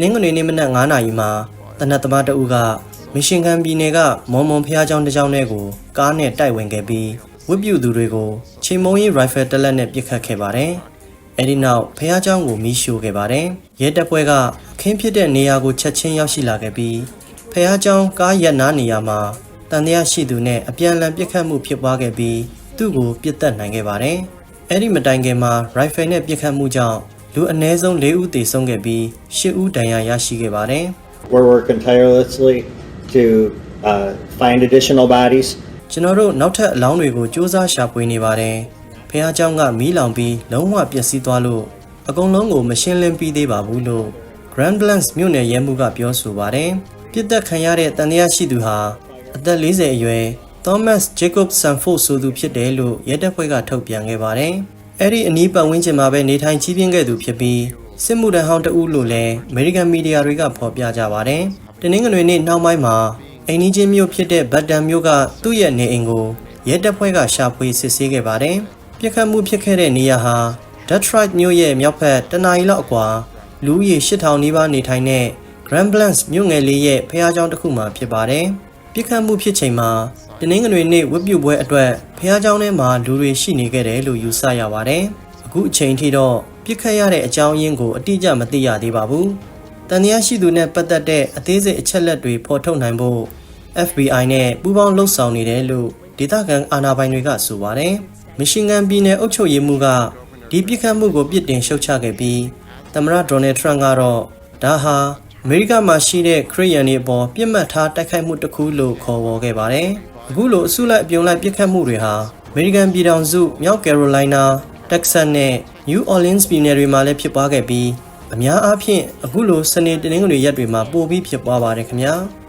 နင်္ဂနွေနေ့မနက်9:00နာရီမှာတနတ်သမားတအူးကမီရှင်ဂန်ပြည်နယ်ကမော်မွန်ဖျားကျောင်းတစ်ကျောင်းထဲကိုကားနဲ့တိုက်ဝင်ခဲ့ပြီးဝစ်ပြူသူတွေကိုချိန်မုံရေးရိုင်ဖယ်တက်လက်နဲ့ပစ်ခတ်ခဲ့ပါတယ်။အဲဒီနောက်ဖျားကျောင်းကိုမီးရှို့ခဲ့ပါတယ်။ရဲတပ်ဖွဲ့ကအခင်းဖြစ်တဲ့နေရာကိုချက်ချင်းရောက်ရှိလာခဲ့ပြီးဖျားကျောင်းကားရပ်နားနေရာမှာတန်တရားရှိသူနဲ့အပြန်အလှန်ပစ်ခတ်မှုဖြစ်ပွားခဲ့ပြီးသူ့ကိုပြစ်တက်နိုင်ခဲ့ပါတယ်။အဲဒီမတိုင်ခင်မှာရိုင်ဖယ်နဲ့ပစ်ခတ်မှုကြောင့် လူအနည်းဆုံး၄ဦးသေဆုံးခဲ့ပြီး၈ဦးဒဏ်ရာရရှိခဲ့ပါတယ်။ We're working tirelessly to uh, find additional bodies. ကျွန်တော်တို့နောက်ထပ်အလောင်းတွေကိုစူးစမ်းရှာဖွေနေပါတယ်။ဖះเจ้าကမီးလောင်ပြီးလုံးဝပျက်စီးသွားလို့အကုန်လုံးကိုမရှင်းလင်းပြီးသေးပါဘူးလို့ Grand Blanc မြို့နယ်ရဲမှူးကပြောဆိုပါတယ်။ပြစ်သက်ခံရတဲ့တန်တရားရှိသူဟာအသက်40အရွယ် Thomas Jacob Sanford ဆိုသူဖြစ်တယ်လို့ရဲတပ်ဖွဲ့ကထုတ်ပြန်ခဲ့ပါတယ်။ အဲ့ဒီအနီးပတ်ဝန်းကျင်မှာပဲနေထိုင်ကြီးပြင်းခဲ့သူဖြစ်ပြီးစစ်မှုထမ်းဟောင်းတဦးလို့လည်း American Media တွေကဖော်ပြကြပါတယ်။တနင်္ဂနွေနေ့နှောင်းပိုင်းမှာ အိမ်နီးချင်းမြို့ဖြစ်တဲ့ဘတ်တန်မြို့ကသူ့ရဲ့နေအိမ်ကိုရဲတပ်ဖွဲ့ကရှာဖွေစစ်ဆေးခဲ့ပါတယ်။ပြစ်ခတ်မှုဖြစ်ခဲ့တဲ့နေရာဟာ Detroit မြို့ရဲ့မြောက်ဘက်တနအီလောက်အကွာလူဦးရေ8000နီးပါးနေထိုင်တဲ့ Grand Blanc မြို့ငယ်လေးရဲ့ဖះเจ้าတစ်ခုမှာဖြစ်ပါတယ်။ပြစ်ခတ်မှုဖြစ်ချိန်မှာ တနင်္ဂနွေနေ့ဝတ်ပြုပွဲအတွက်ဖះเจ้าထဲမှာလူတွေရှိနေခဲ့တယ်လို့ယူဆရပါတယ်။အခုအချိန်ထိတော့ပြစ်ခတ်ရတဲ့အကြောင်းရင်းကိုအတိအကျမသိရသေးပါဘူး။တန်တရားရှိသူနဲ့ပတ်သက်တဲ့အသေးစိတ်အချက်လက်တွေဖော်ထုတ်နိုင်ဖို့ FBI နဲ့ပူးပေါင်းလှုပ်ဆောင်နေတယ်လို့ဒေသခံအာဏာပိုင်တွေကဆိုပါတယ်။မီရှီဂန်ပြည်နယ်အုပ်ချုပ်ရေးမှူးကဒီပြစ်ခတ်မှုကိုပြစ်တင်ရှုတ်ချခဲ့ပြီးသမ္မတဒေါ်နယ်ထရန့်ကတော့ဒါဟာအမေရိကမှာရှိတဲ့ခရီးယန်တွေအပေါ်ပြစ်မှတ်ထားတိုက်ခိုက်မှုတစ်ခုလို့ခေါ်ဝေါ်ခဲ့ပါတယ်။ အခုလိုအစုလိုက်အပြုံလိုက်ပြစ်ခတ်မှုတွေဟာအမေရိကန်ပြည်ထောင်စုမြောက်ကယ်ရိုလိုင်းနာ၊တက်ဆတ်နဲ့ New Orleans ပြည်နယ်တွေမှာလည်းဖြစ်ပွားခဲ့ပြီးအများအားဖြင့်အခုလိုစနေတနင်္ဂနွေရက်တွေမှာပိုပြီးဖြစ်ပွားပါတယ်ခင်ဗျာ။